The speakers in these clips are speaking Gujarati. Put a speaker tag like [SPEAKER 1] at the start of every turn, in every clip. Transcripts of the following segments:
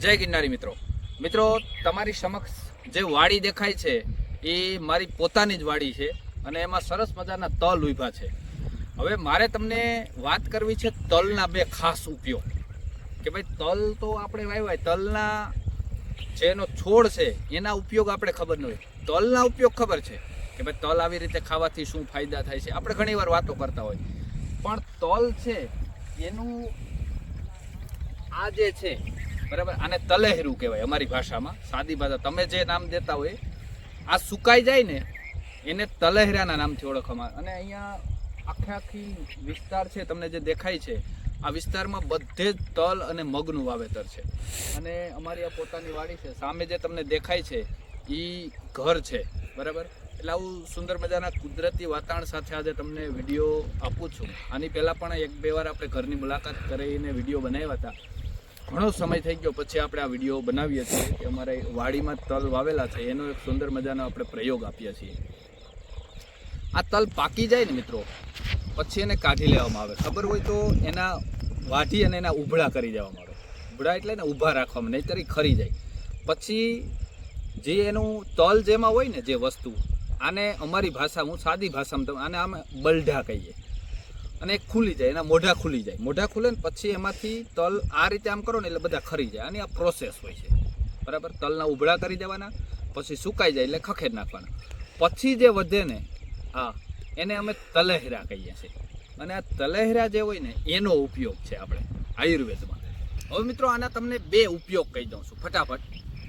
[SPEAKER 1] જય ગિરનારી મિત્રો. મિત્રો, તમારી સમક્ષ જે વાડી દેખાય છે, એ મારી પોતાની જ વાડી છે અને એમાં સરસ મજાના તલ ઊભા છે. હવે મારે તમને વાત કરવી છે તલના બે ખાસ ઉપયોગ. કે ભાઈ, તલ તો આપણે વાવ્યા તલના જે એનો છોડ છે, એના ઉપયોગ આપણે ખબર ન હોય. તલના ઉપયોગ ખબર છે? કે ભાઈ, તલ આવી રીતે ખાવાથી શું ફાયદા થાય છે? આપણે ઘણીવાર વાતો કરતા હોય. પણ તલ છે, એનું આ જે છે. બરાબર? આને તલેહરું કહેવાય અમારી ભાષામાં. સાદી ભાષા. તમે જે નામ દેતા હોય, આ સુકાઈ જાય ને, એને તલેહરાના નામથી ઓળખવામાં અને અહીંયા આખે આખી વિસ્તાર છે, તમને જે દેખાય છે, આ વિસ્તારમાં બધે જ તલ અને મગનું વાવેતર છે. અને અમારી આ પોતાની વાડી છે. સામે જે તમને દેખાય છે એ ઘર છે. બરાબર? એટલે આવું સુંદર મજાના કુદરતી વાતાવરણ સાથે આજે તમને વીડિયો આપું છું. આની પહેલાં પણ એક બે વાર આપણે ઘરની મુલાકાત કરીને વીડિયો બનાવ્યા હતા. ઘણો સમય થઈ ગયો પછી આપણે આ વીડિયો બનાવીએ છીએ કે અમારે વાડીમાં તલ વાવેલા છે, એનો એક સુંદર મજાનો આપણે પ્રયોગ આપીએ છીએ. આ તલ પાકી જાય ને મિત્રો, પછી એને કાઢી લેવામાં આવે. ખબર હોય તો એના વાઢી અને એના ઉભળા કરી દેવામાં આવે. ઉભળા એટલે ને ઊભા રાખવામાં નહીંતર તરી ખરી જાય. પછી જે એનું તલ જેમાં હોય ને જે વસ્તુ, આને અમારી ભાષા, હું સાદી ભાષામાં તમે આને આમે બલઢા કહીએ. અને એ ખુલી જાય, એના મોઢા ખુલી જાય. મોઢા ખુલે ને પછી એમાંથી તલ આ રીતે આમ કરો ને એટલે બધા ખરી જાય. અને આ પ્રોસેસ હોય છે. બરાબર? તલના ઉભળા કરી દેવાના, પછી સુકાઈ જાય એટલે ખખેર નાખવાના. પછી જે વધે ને, હા, એને અમે તલેહરા કહીએ છીએ. અને આ તલેહરા જે હોય ને, એનો ઉપયોગ છે આપણે આયુર્વેદમાં. હવે મિત્રો, આના તમને બે ઉપયોગ કહી દઉં છું. ફટાફટ.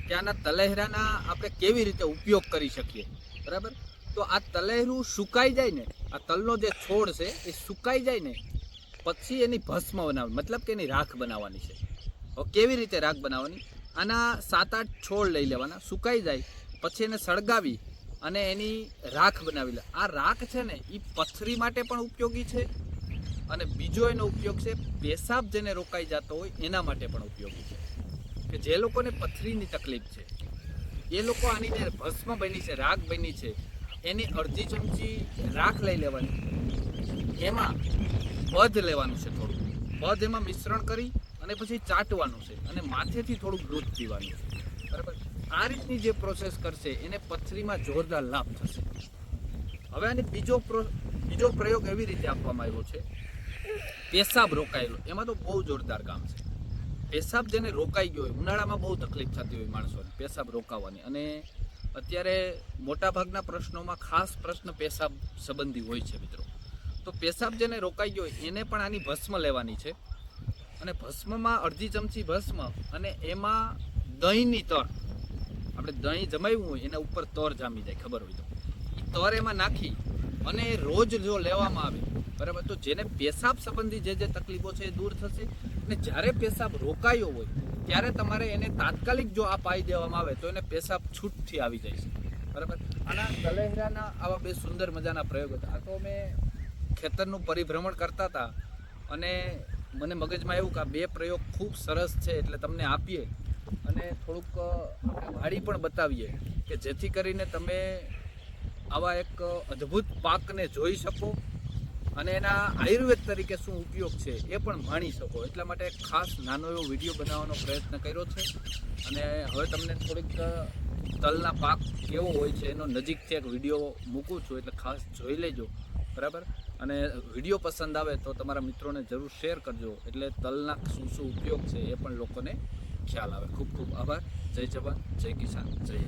[SPEAKER 1] કે આના તલેહરાના આપણે કેવી રીતે ઉપયોગ કરી શકીએ? બરાબર? તો આ તલેરું સુકાઈ જાય ને, આ તલનો જે છોડ છે, એ સુકાઈ જાય ને, પછી એની ભસ્મ બનાવવાની, મતલબ કે એની રાખ બનાવવાની છે. કેવી રીતે રાખ બનાવવાની? આના સાત આઠ છોડ લઈ લેવાના, સુકાઈ જાય, પછી એને સળગાવી અને એની રાખ બનાવી લે. આ રાખ છે ને એ પથરી માટે પણ ઉપયોગી છે અને બીજો એનો ઉપયોગ છે, પેશાબ જેને રોકાઈ જતો હોય, એના માટે પણ ઉપયોગી છે. કે જે લોકોને પથરીની તકલીફ છે, એ લોકો આની જે ભસ્મ બની છે, રાખ બની છે એની અડધી ચમચી રાખ લઈ લેવાની. એમાં પદ લેવાનું છે થોડું. પદ એમાં મિશ્રણ કરી અને પછી ચાટવાનું છે અને માથેથી થોડું દૂધ પીવાનું છે. બરાબર? આ રીતની જે પ્રોસેસ કરશે, એને પથરીમાં જોરદાર લાભ થશે. હવે આને બીજો બીજો પ્રયોગ એવી રીતે આપવામાં આવ્યો છે. પેશાબ રોકાયેલો. એમાં તો બહુ જોરદાર કામ છે. પેશાબ જેને રોકાઈ ગયો હોય, ઉનાળામાં બહુ તકલીફ થતી હોય માણસોને, પેશાબ રોકાવાની. અને અત્યારે મોટાભાગના પ્રશ્નોમાં ખાસ પ્રશ્ન પેશાબ સંબંધી હોય છે મિત્રો. તો પેશાબ જેને રોકાઈ ગયો એને પણ આની ભસ્મ લેવાની છે. અને ભસ્મમાં અડધી ચમચી ભસ્મ અને એમાં દહીંની તર. આપણે દહીં જમાવ્યું હોય, એના ઉપર તર જામી જાય, ખબર હોય તો. તર એમાં નાખી અને રોજ જો લેવામાં આવે, બરાબર? તો જેને પેશાબ સંબંધી જે જે તકલીફો છે એ દૂર થશે. અને જ્યારે પેશાબ રોકાયો હોય ત્યારે તમારે એને તાત્કાલિક જો આ પાઈ દેવામાં આવે તો એને પેશાબ છૂટથી આવી જાય છે. બરાબર? આના કલેહરાના આવા બે સુંદર મજાના પ્રયોગ હતા. આ તો મેં ખેતરનું પરિભ્રમણ કરતા હતા અને મને મગજમાં એવું કે આ બે પ્રયોગ ખૂબ સરસ છે એટલે તમને આપીએ અને થોડુંક વાડી પણ બતાવીએ કે જેથી કરીને તમે આવા એક અદ્ભુત પાકને જોઈ શકો અને એના આયુર્વેદ તરીકે શું ઉપયોગ છે એ પણ માણી શકો. એટલા માટે ખાસ નાનો એવો વીડિયો બનાવવાનો પ્રયત્ન કર્યો છે. અને હવે તમને થોડીક તલના પાક કેવો હોય છે એનો નજીકથી એક વીડિયો મૂકું છું, એટલે ખાસ જોઈ લેજો. બરાબર? અને વીડિયો પસંદ આવે તો તમારા મિત્રોને જરૂર શેર કરજો. એટલે તલના શું શું ઉપયોગ છે એ પણ લોકોને ખ્યાલ આવે. ખૂબ ખૂબ આભાર. જય જવાન, જય કિસાન, જય